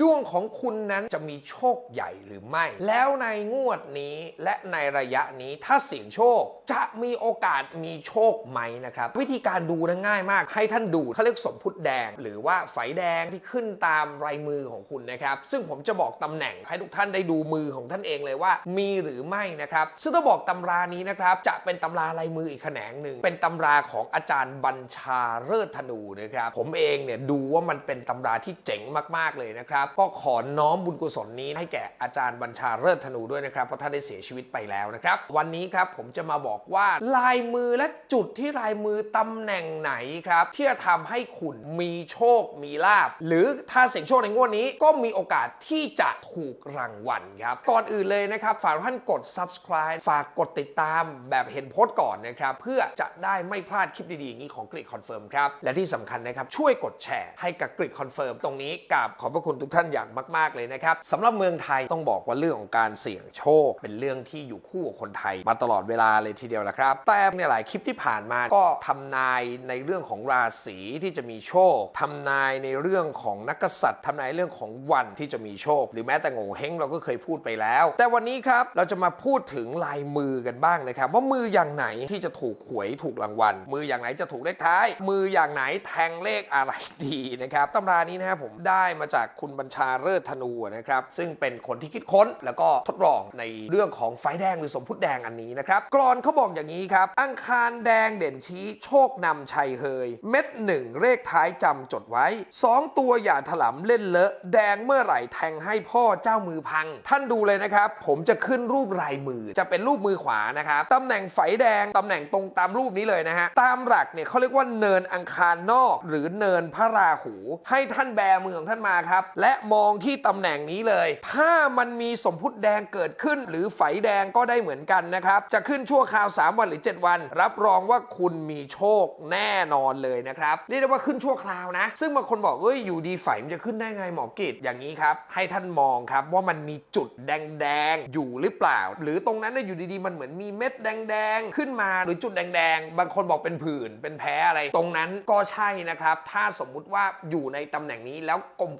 ดวงของคุณนั้นจะมีโชคใหญ่หรือไม่ แล้วในงวดนี้และในระยะนี้ถ้าเสี่ยงโชคจะมีโอกาสมีโชคไหมนะครับ วิธีการดูนะง่ายมาก ให้ท่านดูเขาเรียกสมพุทธแดง หรือว่าไฝแดงที่ขึ้นตามลายมือของคุณนะครับ ซึ่งผมจะบอกตำแหน่งให้ทุกท่านได้ดูมือของท่านเองเลยว่า มีหรือไม่นะครับ ซึ่งต้องบอกตำรานี้นะครับจะเป็นตำราลายมืออีกแขนงหนึ่งเป็นตำราของอาจารย์บัญชาเลิศธนูนะครับผมเองเนี่ยดูว่ามันเป็นตำราที่เจ๋งมากๆเลยนะครับก็ขอน้อมบุญกุศลนี้ให้แก่อาจารย์บัญชาเลิศธนูด้วยนะครับ เพราะท่านได้เสียชีวิตไปแล้วนะครับ วันนี้ครับผมจะมาบอกว่าลายมือและจุดที่ลายมือตำแหน่งไหนครับที่จะทำให้คุณมีโชคมีลาบ หรือถ้าเสี่ยงโชคในงวดนี้ก็มีโอกาสที่จะถูกรางวัลครับ ก่อนอื่นเลยนะครับ ฝากท่านกด subscribe ฝากกดติดตามแบบเห็นโพสต์ก่อนนะครับ เพื่อจะได้ไม่พลาดคลิปดีๆอย่างนี้ของกริดคอนเฟิร์มครับ และที่สำคัญนะครับช่วยกดแชร์ให้กับกริดคอนเฟิร์มตรงนี้กับขอบพระคุณทุกท่านอย่างมาก ๆ เลยนะครับสำหรับเมืองไทยต้องบอกว่าเรื่องของการเสี่ยงโชค เป็นเรื่องที่อยู่คู่กับคนไทย มาตลอดเวลาเลยทีเดียวนะครับ แต่ในหลายคลิปที่ผ่านมาก็ทำนายในเรื่องของราศีที่จะมีโชคทำนายในเรื่องของนักกษัตริย์ทำนายเรื่องของวันที่จะมีโชค หรือแม้แต่โง่เฮงเราก็เคยพูดไปแล้ว แต่วันนี้ครับเราจะมาพูดถึงลายมือกันบ้างนะครับ ว่ามืออย่างไหนที่จะถูกหวยถูกรางวัล มืออย่างไหนจะถูกเลขท้าย มืออย่างไหนแทงเลขอะไรดีนะครับตำรานี้นะครับผมได้มาจากคุณบัญชาเลิศธนูนะครับซึ่งเป็นคนที่คิดค้นแล้วก็ทดลองในเรื่องของไฟแดงหรือสมพุทธแดงอันนี้นะครับกรอนเขาบอกอย่างนี้ครับอังคารแดงเด่นชี้โชคนำชัยเฮย เม็ดหนึ่งเลขท้ายจำจดไว้ 2 ตัวอย่าถลำเล่นเลอะ แดงเมื่อไหร่แทงให้พ่อเจ้ามือพัง ท่านดูเลยนะครับ ผมจะขึ้นรูปลายมือ จะเป็นรูปมือขวานะครับตำแหน่งไฟแดงตำแหน่งตรงตามรูปนี้เลยนะฮะตามหลักเนี่ยเขาเรียกว่าเนินอังคารนอก หรือเนินพระราหู ให้ท่านแบมือของท่านมาครับและมองที่ตำแหน่งนี้เลย ถ้ามันมีสมพุทธแดงเกิดขึ้น หรือไฟแดงก็ได้เหมือนกันนะครับ จะขึ้นชั่วคราว 3 วันหรือ 7 วัน รับรองว่าคุณมีโชคแน่นอนเลยนะครับเรียกได้ว่าขึ้นชั่วคราวนะ ซึ่งบางคนบอกเอ้ยอยู่ดีไฟมันจะขึ้นได้ไงหมอกิจอย่างนี้ครับ ให้ท่านมองครับว่ามันมีจุดแดงๆอยู่หรือเปล่า หรือตรงนั้นน่ะอยู่ดีๆมันเหมือนมีเม็ดแดงๆขึ้นมาหรือจุดแดงๆบางคนบอกเป็นผื่นเป็นแพ้อะไร ตรงนั้นก็ใช่นะครับ ถ้าสมมุติว่าอยู่ในตำแหน่งนี้แล้ว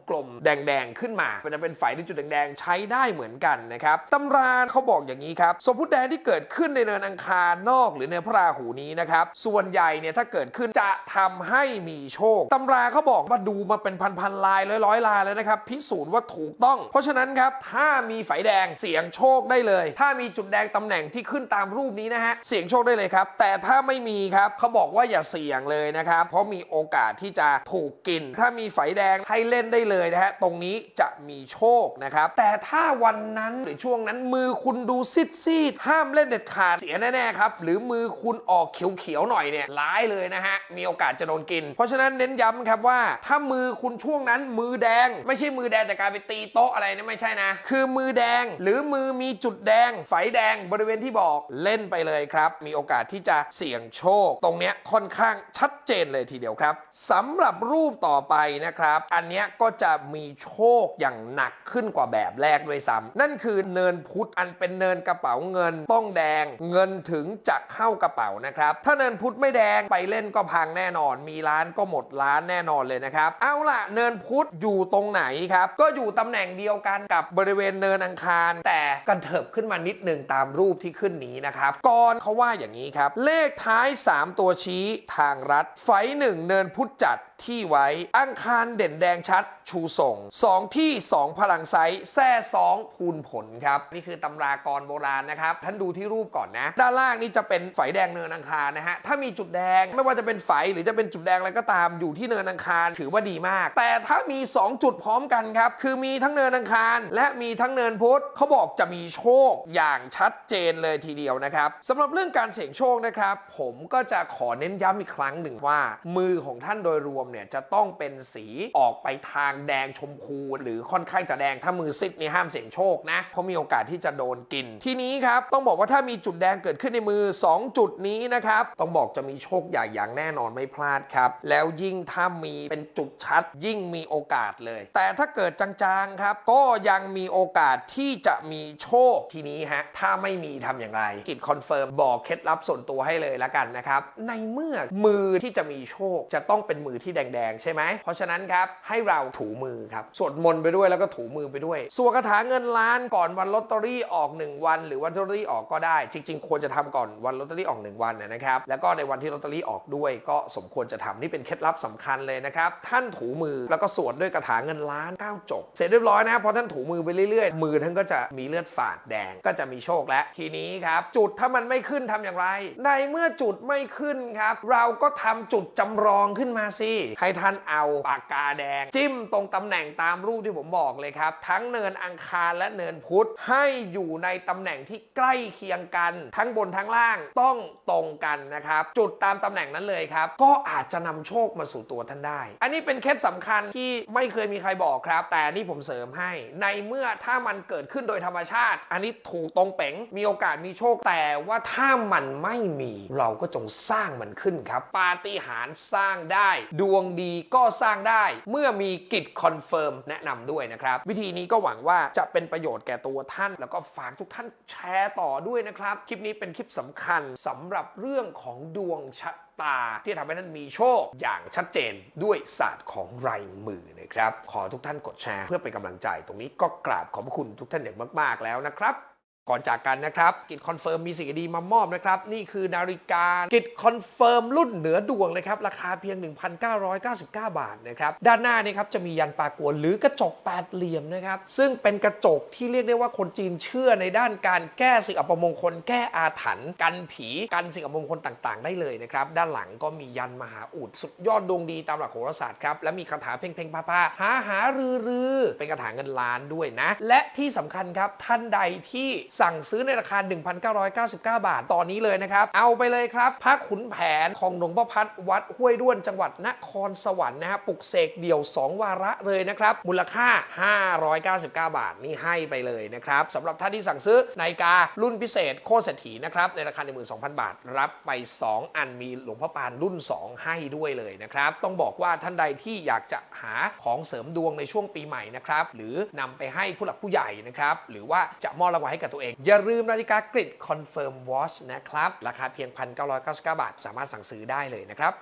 กลมๆแดงๆ ขึ้นมามันจะเป็นไฝหรือจุดแดงๆ ใช้ได้เหมือนกันนะครับตำราเขาบอกอย่างนี้ครับสมพุทธแดงที่เกิดขึ้นในเนินอังคารนอกหรือในพระราหูนี้นะครับส่วนใหญ่เนี่ยถ้าเกิดขึ้นจะทำให้มีโชคตำราเขาบอกว่าดูมาเป็นพันๆลายร้อยๆลายแล้วนะครับพิสูจน์ว่าถูกต้อง เพราะฉะนั้นครับถ้ามีไฝแดงเสียงโชคได้เลย ถ้ามีจุดแดงตำแหน่งที่ขึ้นตามรูปนี้นะฮะเสียงโชคได้เลยครับ แต่ถ้าไม่มีครับเขาบอกว่าอย่าเสี่ยงเลยนะครับเพราะมีโอกาสที่จะถูกกิน ถ้ามีไฝแดงให้เล่นได้เลยนะฮะตรงนี้จะมีโชคนะครับ แต่ถ้าวันนั้นหรือช่วงนั้นมือคุณดูซีดซีดห้ามเล่นเด็ดขาดเสียแน่ๆครับ หรือมือคุณออกเขียวๆหน่อยเนี่ยร้ายเลยนะฮะ มีโอกาสจะโดนกิน เพราะฉะนั้นเน้นย้ำครับว่า ถ้ามือคุณช่วงนั้นมือแดง ไม่ใช่มือแดงจากการไปตีโต๊ะอะไรนะไม่ใช่นะ คือมือแดงหรือมือมีจุดแดงไฟแดงบริเวณที่บอกเล่นไปเลยครับ มีโอกาสที่จะเสี่ยงโชค ตรงเนี้ยค่อนข้างชัดเจนเลยทีเดียวครับสำหรับรูปต่อไปนะครับ อันเนี้ยก็จะมีโชคอย่างหนักขึ้นกว่าแบบแรกด้วยซ้ำนั่นคือเนินพุธอันเป็นเนินกระเป๋าเงินต้องแดง เงินถึงจะเข้ากระเป๋านะครับ ถ้าเนินพุธไม่แดงไปเล่นก็พังแน่นอน มีร้านก็หมดร้านแน่นอนเลยนะครับ เอาล่ะเนินพุธอยู่ตรงไหนครับ ก็อยู่ตำแหน่งเดียวกันกับบริเวณเนินอังคาร แต่กันเถิบขึ้นมานิดหนึ่งตามรูปที่ขึ้นนี้นะครับก่อนเขาว่าอย่างนี้ครับ เลขท้าย 3 ตัวชี้ทางรัฐไฟหนึ่งเนินพุธจัด ที่ไว้ อังคารเด่นแดงชัดชูส่ง 2 ที่ 2 พลังไซส์แซ่สองคูณผลครับ นี่คือตำรากรโบราณนะครับ ท่านดูที่รูปก่อนนะ ด้านล่างนี่จะเป็นไฟแดงเนินอังคารนะฮะ ถ้ามีจุดแดงไม่ว่าจะเป็นไฟหรือจะเป็นจุดแดงอะไรก็ตามอยู่ที่เนินอังคารถือว่าดีมาก แต่ถ้ามี 2 จุดพร้อมกันครับ คือมีทั้งเนินอังคาร และมีทั้งเนินพุธเขาบอกจะมีโชคอย่างชัดเจนเลยทีเดียวนะครับสำหรับเรื่องการเสี่ยงโชคนะครับ ผมก็จะขอเน้นย้ำอีกครั้งหนึ่งว่า มือของท่านโดยรวมเนี่ยจะต้องเป็นสีออกไปทางแดงชมพู หรือค่อนข้างจะแดงถ้ามือซิดนี่ห้ามเสี่ยงโชคนะ เพราะมีโอกาสที่จะโดนกิน ทีนี้ครับ ต้องบอกว่าถ้ามีจุดแดงเกิดขึ้นในมือ 2 จุดนี้นะครับ ต้องบอกจะมีโชคใหญ่อย่างแน่นอนไม่พลาดครับ แล้วยิ่งถ้ามีเป็นจุดชัด ยิ่งมีโอกาสเลย แต่ถ้าเกิดจางๆครับ ก็ยังมีโอกาสที่จะมีโชคทีนี้ฮะถ้าไม่มีทำอย่างไร กิจคอนเฟิร์มบอกเคล็ดลับส่วนตัวให้เลยละกันนะครับในเมื่อมือที่จะมีโชคจะต้องเป็นมือที่ที่แดงๆ ใช่ไหม เพราะฉะนั้นครับ ให้เราถูมือครับ สวดมนต์ไปด้วยแล้วก็ถูมือไปด้วย สวดคาถาเงินล้านก่อนวันลอตเตอรี่ออก 1 วัน หรือวันลอตเตอรี่ออกก็ได้ จริง ๆ ควรจะทำก่อนวันลอตเตอรี่ออก 1 วันนะครับ แล้วก็ในวันที่ลอตเตอรี่ออกด้วย ก็สมควรจะทำนี่เป็นเคล็ดลับสำคัญเลยนะครับ ท่านถูมือแล้วก็สวดด้วยคาถาเงินล้านเก้าจบ เสร็จเรียบร้อยนะ พอท่านถูมือไปเรื่อยๆ มือท่านก็จะมีเลือดฝาดแดง ก็จะมีโชคและ ทีนี้ครับ จุดถ้ามันไม่ขึ้นทำอย่างไร ในเมื่อจุดไม่ขึ้นครับ เราก็ทำจุดจำลองขึ้นมาสิให้ท่านเอาปากกาแดง จิ้มตรงตำแหน่งตามรูปที่ผมบอกเลยครับ ทั้งเนินอังคารและเนินพุธให้อยู่ในตำแหน่งที่ใกล้เคียงกัน ทั้งบนทั้งล่างต้องตรงกันนะครับ จุดตามตำแหน่งนั้นเลยครับ ก็อาจจะนำโชคมาสู่ตัวท่านได้ อันนี้เป็นเคล็ดสำคัญที่ไม่เคยมีใครบอกครับ แต่นี่ผมเสริมให้ ในเมื่อถ้ามันเกิดขึ้นโดยธรรมชาติ อันนี้ถูกตรงเป๋งมีโอกาสมีโชคแต่ว่าถ้ามันไม่มี เราก็จงสร้างมันขึ้นครับปาฏิหาริย์สร้างได้ดววงดีก็สร้างได้ เมื่อมีกิจคอนเฟิร์มแนะนำด้วยนะครับ วิธีนี้ก็หวังว่าจะเป็นประโยชน์แก่ตัวท่าน แล้วก็ฝากทุกท่านแชร์ต่อด้วยนะครับ คลิปนี้เป็นคลิปสำคัญสำหรับเรื่องของดวงชะตาที่ทำให้ท่านมีโชคอย่างชัดเจนด้วยศาสตร์ของไรมือนะครับ ขอทุกท่านกดแชร์เพื่อเป็นกำลังใจ ตรงนี้ก็กราบขอบพระคุณทุกท่านอย่างมาก ๆ แล้วนะครับ ก่อนจากกันนะครับกิจคอนเฟิร์มมีสิ่งดีมามอบนะครับ นี่คือนาฬิกากิจคอนเฟิร์มรุ่นเหนือดวงนะครับ ราคาเพียง 1,999 บาทนะครับ ด้านหน้านี่ครับจะมียันปากวนหรือกระจกแปดเหลี่ยมนะครับ ซึ่งเป็นกระจกที่เรียกได้ว่าคนจีนเชื่อในด้านการแก้สิ่งอัปมงคล แก้อาถรรพ์กันผีกันสิ่งอัปมงคลต่างๆ ได้เลยนะครับ ด้านหลังก็มียันมหาอุดสุดยอดดวงดีตามหลักโหราศาสตร์ครับและมีคาถาเพ่งๆพาๆหาหารือรือเป็นคาถาเงินล้านด้วยนะ และที่สำคัญครับท่านใดที่สั่งซื้อในราคา 1,999 บาท ตอนนี้เลยนะครับ เอาไปเลยครับพระขุนแผนของหลวงพ่อพัดวัดห้วยด้วนจังหวัดนครสวรรค์นะฮะปลุกเสกเดี่ยว 2 วาระเลยนะครับ มูลค่า 599 บาทนี่ให้ไปเลยนะครับสำหรับท่านที่สั่งซื้อนาฬิการุ่นพิเศษโคตรเศรษฐีนะครับในราคา 12,000 บาท รับไป 2 อันมีหลวงพ่อปานรุ่น 2 ให้ด้วยเลยนะครับ ต้องบอกว่าท่านใดที่อยากจะหาของเสริมดวงในช่วงปีใหม่นะครับหรือนำไปให้ผู้หลักผู้ใหญ่นะครับหรือว่าจะมอบรางวัลให้กับตัวเอง อย่าลืมนาฬิกากริดคอนเฟิร์มวอชนะครับ ราคาเพียง 1,999 บาท สามารถสั่งซื้อได้เลยนะครับ